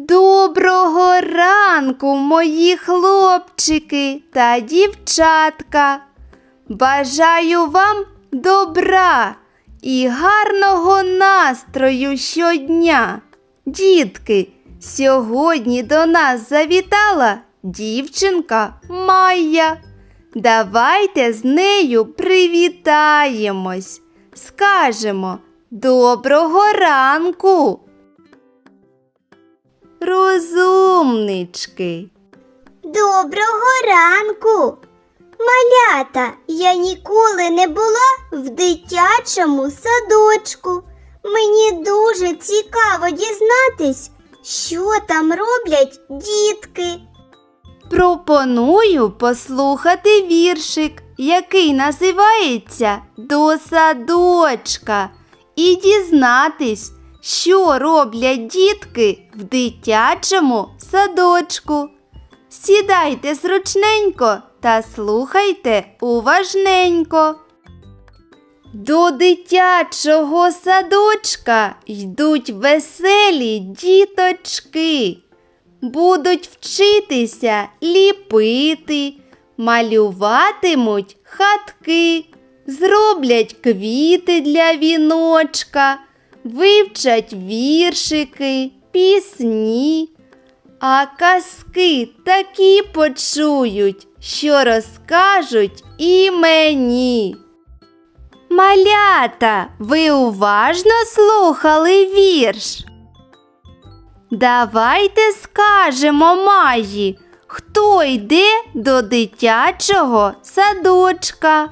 Доброго ранку, мої хлопчики та дівчатка. Бажаю вам добра і гарного настрою щодня. Дітки, сьогодні до нас завітала дівчинка Майя. Давайте з нею привітаємось. Скажемо доброго ранку. Розумнички. Доброго ранку! Малята, я ніколи не була в дитячому садочку. Мені дуже цікаво дізнатись, що там роблять дітки. Пропоную послухати віршик, який називається До садочка, і дізнатись, що роблять дітки в дитячому садочку. Сідайте зручненько та слухайте уважненько. До дитячого садочка йдуть веселі діточки. Будуть вчитися ліпити, малюватимуть хатки, зроблять квіти для віночка, вивчать віршики, пісні, а казки такі почують, що розкажуть і мені. Малята, ви уважно слухали вірш? Давайте скажемо Маї, хто йде до дитячого садочка.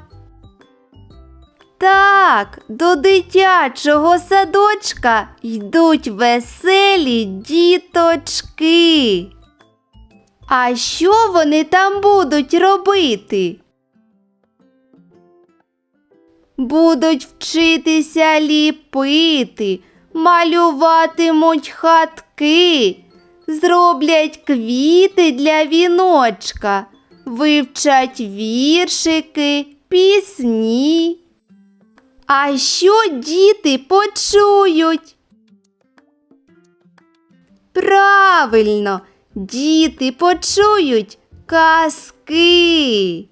Так, до дитячого садочка йдуть веселі діточки. А що вони там будуть робити? Будуть вчитися ліпити, малюватимуть хатки, зроблять квіти для віночка, вивчать віршики, пісні. А що діти почують? Правильно, діти почують казки.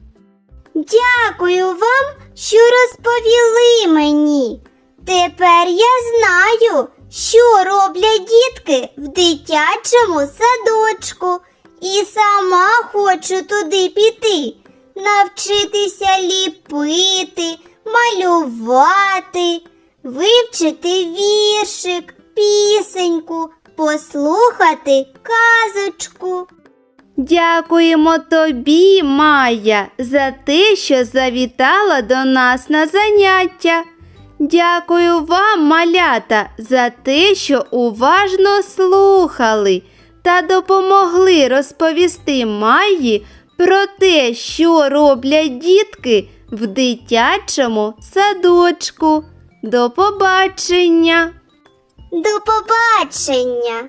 Дякую вам, що розповіли мені. Тепер я знаю, що роблять дітки в дитячому садочку, і сама хочу туди піти, навчитися ліпити, малювати, вивчити віршик, пісеньку, послухати казочку. Дякуємо тобі, Майя, за те, що завітала до нас на заняття. Дякую вам, малята, за те, що уважно слухали та допомогли розповісти Майї про те, що роблять дітки в дитячому садочку. До побачення! До побачення!